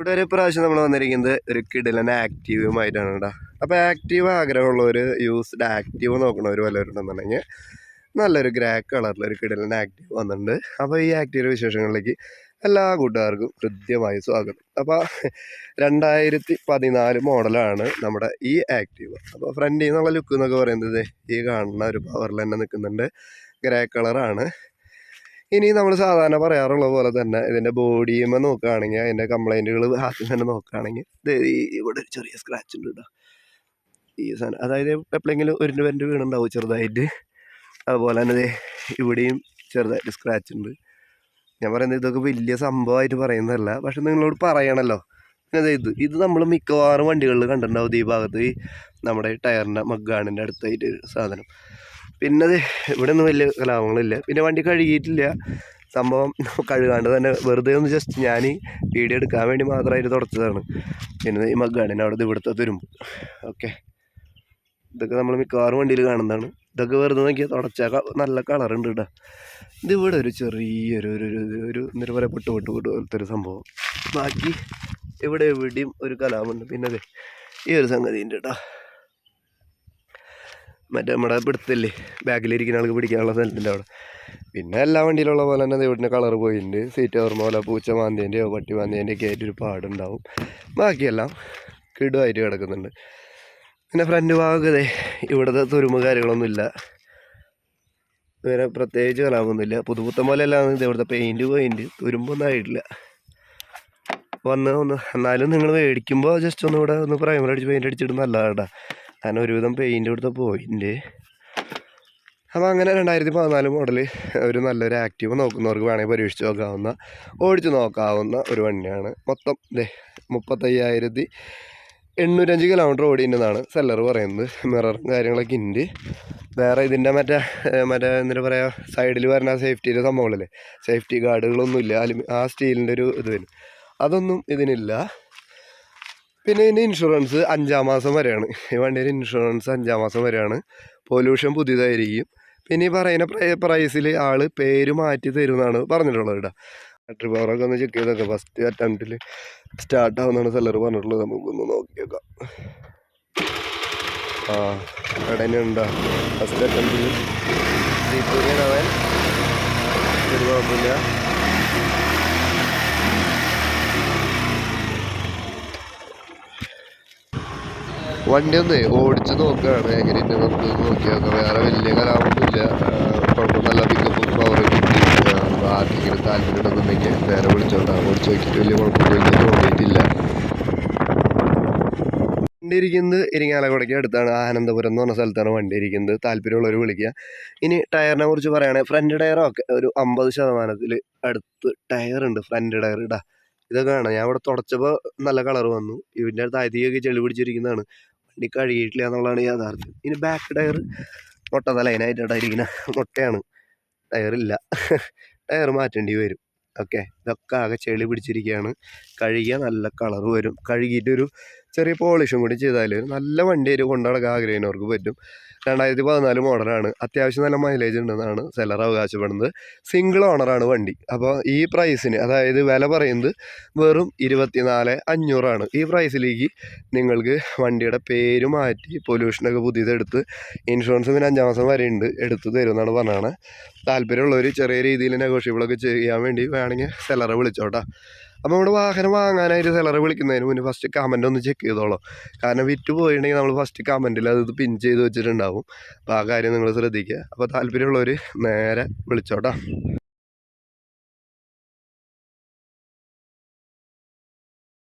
ഇവിടെ ഒരു പ്രാവശ്യം നമ്മൾ വന്നിരിക്കുന്നത് ഒരു കിടിലൻ ആക്റ്റീവുമായിട്ടാണ് കേട്ടോ അപ്പോൾ ആക്റ്റീവ് ആഗ്രഹമുള്ളവർ യൂസ്ഡ് ആക്റ്റീവ് നോക്കണവർ വല്ലവരുണ്ടെന്നുണ്ടെങ്കിൽ നല്ലൊരു ഗ്രേ കളറിലൊരു കിടിലൻ ആക്റ്റീവ് വന്നിട്ടുണ്ട്. അപ്പോൾ ഈ ആക്റ്റീവിന്റെ വിശേഷങ്ങളിലേക്ക് എല്ലാ കൂട്ടുകാർക്കും ഹൃദ്യമായി സ്വാഗതം. അപ്പോൾ രണ്ടായിരത്തി പതിനാല് മോഡലാണ് നമ്മുടെ ഈ ആക്റ്റീവ്. അപ്പോൾ ഫ്രണ്ടിൽ നിന്നുള്ള ലുക്ക് എന്നൊക്കെ പറയുന്നത് ഈ കാണുന്ന ഒരു പവറിൽ തന്നെ നിൽക്കുന്നുണ്ട്. ഗ്രേ കളറാണ്. ഇനി നമ്മൾ സാധാരണ പറയാറുള്ള പോലെ തന്നെ ഇതിന്റെ ബോഡിയുമ്മ നോക്കുകയാണെങ്കിൽ അതിന്റെ കംപ്ലൈന്റുകൾ ആദ്യം തന്നെ നോക്കുകയാണെങ്കിൽ ഇവിടെ ഒരു ചെറിയ സ്ക്രാച്ച് ഉണ്ട് കേട്ടോ ഈ സാധനം അതായത് എപ്പോഴെങ്കിലും ഒരു രണ്ട് വീണുണ്ടാവും ചെറുതായിട്ട്? അതുപോലെ തന്നെ ഇവിടെയും ചെറുതായിട്ട് സ്ക്രാച്ച് ഉണ്ട്. ഞാൻ പറയുന്നത് ഇതൊക്കെ വലിയ സംഭവമായിട്ട് പറയുന്നതല്ല. പക്ഷെ നിങ്ങളോട് പറയണമല്ലോ പിന്നെ ഇത് ഇത് നമ്മൾ മിക്കവാറും വണ്ടികളിൽ കണ്ടിട്ടുണ്ടാവും ഈ ഭാഗത്ത് നമ്മുടെ ടയറിന്റെ മഗ്ഗാണിന്റെ അടുത്തായിട്ട് സാധനം. പിന്നെ അത് ഇവിടെ ഒന്നും വലിയ കലാപങ്ങളില്ല. പിന്നെ വണ്ടി കഴുകിയിട്ടില്ല. സംഭവം കഴുകാണ്ട് തന്നെ വെറുതെ ഒന്ന് ജസ്റ്റ് ഞാൻ വീഡിയോ എടുക്കാൻ വേണ്ടി മാത്രമായിട്ട് തുടച്ചതാണ്. പിന്നെ ഈ മഗ്ഗാണിന് അവിടെ ഇവിടുത്തെ തുരുമ്പ് ഓക്കെ. ഇതൊക്കെ നമ്മൾ മിക്കവാറും വണ്ടിയിൽ കാണുന്നതാണ്. ഇതൊക്കെ വെറുതെ നോക്കിയാൽ തുടച്ചാൽ നല്ല കളറുണ്ട് കേട്ടോ ഇത് ഇവിടെ ഒരു ചെറിയൊരു ഒരു ഒരു- ഒരു എന്താ പറയുക പൊട്ട് പൊട്ട് പൊട്ട് പോലത്തെ ഒരു സംഭവം. ബാക്കി ഇവിടെ എവിടെയും ഒരു കലാപമുണ്ട്. പിന്നെ അതെ ഈ ഒരു സംഗതി ഉണ്ട് കേട്ടോ മറ്റേ നമ്മുടെ പിടുത്തല്ലേ ബാക്കിലിരിക്കുന്ന ആൾക്ക് പിടിക്കാനുള്ള സ്ഥലത്തിന്റെ അവിടെ. പിന്നെ എല്ലാ വണ്ടിയിലുള്ള പോലെ തന്നെ ഇവിടുന്ന് കളർ പോയിട്ടുണ്ട്. സീറ്റ് ഓർമ്മ പോലെ പൂച്ച മാന്തിന്റെയോ പട്ടി മാന്തിന്റെയോ ഒക്കെ ആയിട്ടൊരു പാടുണ്ടാവും. ബാക്കിയെല്ലാം കിടുമായിട്ട് കിടക്കുന്നുണ്ട്. പിന്നെ ഫ്രണ്ട് ഭാഗത്തെ ഇവിടുത്തെ തുരുമ്പ് കാര്യങ്ങളൊന്നുമില്ല. വേറെ പ്രത്യേകിച്ച് കലാമൊന്നുമില്ല പുതുപുത്തം പോലെ എല്ലാം ഇവിടുത്തെ പെയിന്റ് പോയിന്റ് തുരുമ്പൊന്നും ആയിട്ടില്ല. വന്ന് ഒന്ന് എന്നാലും നിങ്ങൾ മേടിക്കുമ്പോൾ ജസ്റ്റ് ഒന്ന് ഇവിടെ ഒന്ന് പ്രൈമർ അടിച്ച് പെയിന്റ് അടിച്ചിട്ട് നല്ലതാട്ടാ കാരണം ഒരുവിധം പെയിന്റ് കൊടുത്ത പോയിന്റ് അപ്പോൾ അങ്ങനെ രണ്ടായിരത്തി പതിനാല് മോഡൽ ഒരു നല്ലൊരു ആക്റ്റീവ് നോക്കുന്നവർക്ക് വേണമെങ്കിൽ പരീക്ഷിച്ച് നോക്കാവുന്ന ഓടിച്ച് നോക്കാവുന്ന ഒരു വണ്ടിയാണ്. മൊത്തം ദേ മുപ്പത്തയ്യായിരത്തി എണ്ണൂറ്റഞ്ച് കിലോമീറ്റർ ഓടിയിട്ടുണ്ടെന്നാണ് സെല്ലർ പറയുന്നത്. മിററും കാര്യങ്ങളൊക്കെ ഉണ്ട് വേറെ ഇതിന്റെ മറ്റേ മറ്റേ എന്താ പറയുക സൈഡിൽ വരുന്ന സേഫ്റ്റിയുടെ സംഭവങ്ങളില്ലേ? സേഫ്റ്റി ഗാർഡുകളൊന്നുമില്ല അലുമി ആ സ്റ്റീലിന്റെ ഒരു ഇത് വരും. അതൊന്നും ഇതിനില്ല. പിന്നെ ഇതിന്റെ ഇൻഷുറൻസ് അഞ്ചാം മാസം വരെയാണ്. ഈ വണ്ടിയുടെ ഇൻഷുറൻസ് അഞ്ചാം മാസം വരെയാണ്. പൊല്യൂഷൻ പുതിയതായിരിക്കും. പിന്നെ ഈ പറയുന്ന പ്രൈ പ്രൈസിൽ ആൾ പേര് മാറ്റി തരുമെന്നാണ് പറഞ്ഞിട്ടുള്ളത് കേട്ടോ. ബാറ്ററി പവറൊക്കെ ഒന്ന് ചെക്ക് ചെയ്തൊക്കെ ഫസ്റ്റ് അറ്റംപ്റ്റിൽ സ്റ്റാർട്ട് ആവുന്നതാണ് സെല്ലർ പറഞ്ഞിട്ടുള്ളത്. നമുക്കൊന്ന് നോക്കിയേക്കാം. ആ കടന ഉണ്ടോ? ഫസ്റ്റ് അറ്റംപ്റ്റിൽ ഒരു കുഴപ്പമില്ല. വണ്ടി ഒന്ന് ഓടിച്ച് നോക്കുകയാണ്. എങ്ങനെയുണ്ട് നമുക്ക് നോക്കി നോക്കാം. വേറെ വലിയ കലാമൊന്നുമില്ല കുഴപ്പം നല്ല പിക്കപ്പും പവറും കിട്ടി ആർക്കെങ്കിലും താല്പര്യം ഉണ്ടെന്നുണ്ടെങ്കിൽ നേരെ വിളിച്ചോണ്ടാണ് ഓടിച്ച് നോക്കിയിട്ട് വലിയ കുഴപ്പമൊന്നും തോന്നിയിട്ടില്ല. വണ്ടി ഇരിക്കുന്നത് ഇരിങ്ങാലക്കുടയ്ക്ക് അടുത്താണ്. ആനന്ദപുരം എന്ന് പറഞ്ഞ സ്ഥലത്താണ് വണ്ടി ഇരിക്കുന്നത്. താല്പര്യമുള്ളവർ വിളിക്കുക. ഇനി ടയറിനെ കുറിച്ച് പറയുകയാണെങ്കിൽ ഫ്രണ്ട് ടയറൊക്കെ ഒരു അമ്പത് ശതമാനത്തിൽ അടുത്ത് ടയറുണ്ട് ഫ്രണ്ട് ടയർ ഇടാ. ഇതൊക്കെ കാണാം. ഞാൻ ഇവിടെ തുടച്ചപ്പോൾ നല്ല കളർ വന്നു. ഇതിന്റെ താഴ്ത്തിയൊക്കെ ചെളി പിടിച്ചിരിക്കുന്നതാണ്. വണ്ടി കഴുകിയിട്ടില്ല എന്നുള്ളതാണ് യാഥാർത്ഥ്യം. ഇനി ബാക്ക് ടയർ മുട്ട തലയിനായിട്ടാണ് ഇരിക്കുന്ന മുട്ടയാണ്. ടയറില്ല ടയർ മാറ്റേണ്ടി വരും. ഓക്കെ ഇതൊക്കെ ആകെ ചെളി പിടിച്ചിരിക്കുകയാണ്. കഴുകിയാൽ നല്ല കളർ വരും. കഴുകിയിട്ടൊരു ചെറിയ പോളിഷും കൂടി ചെയ്താൽ നല്ല വണ്ടി ഒരു കൊണ്ടുനടക്കാൻ ആഗ്രഹിക്കുന്നവർക്ക് പറ്റും. രണ്ടായിരത്തി പതിനാല് മോഡലാണ് അത്യാവശ്യം നല്ല മൈലേജ് ഉണ്ടെന്നാണ് സെല്ലർ അവകാശപ്പെടുന്നത്. സിംഗിൾ ഓണറാണ് വണ്ടി. അപ്പോൾ ഈ പ്രൈസിന് അതായത് വില പറയുന്നത് വെറും ഇരുപത്തിനാല് അഞ്ഞൂറാണ് ഈ പ്രൈസിലേക്ക് നിങ്ങൾക്ക് വണ്ടിയുടെ പേര് മാറ്റി പൊല്യൂഷനൊക്കെ പുതിയതെടുത്ത് ഇൻഷുറൻസ് പിന്നെ അഞ്ചാം മാസം വരെ ഉണ്ട്. എടുത്ത് തരുമെന്നാണ് പറഞ്ഞത്. താല്പര്യമുള്ളവർ ചെറിയ രീതിയിൽ നെഗോഷ്യബിളൊക്കെ ചെയ്യാൻ വേണ്ടി വേണമെങ്കിൽ സെല്ലറെ വിളിച്ചോട്ടാ. അപ്പോൾ നമ്മുടെ വാഹനം വാങ്ങാനായിട്ട് സെലറ് വിളിക്കുന്നതിന് മുന്നേ ഫസ്റ്റ് കമന്റ് ഒന്ന് ചെക്ക് ചെയ്തോളൂ. കാരണം വിറ്റ് പോയിട്ടുണ്ടെങ്കിൽ നമ്മൾ ഫസ്റ്റ് കമന്റിൽ അത് പിൻ ചെയ്ത് വെച്ചിട്ടുണ്ടാവും. അപ്പോൾ ആ കാര്യം നിങ്ങൾ ശ്രദ്ധിക്കുക. അപ്പോൾ താല്പര്യമുള്ളവർ നേരെ വിളിച്ചോട്ടാ.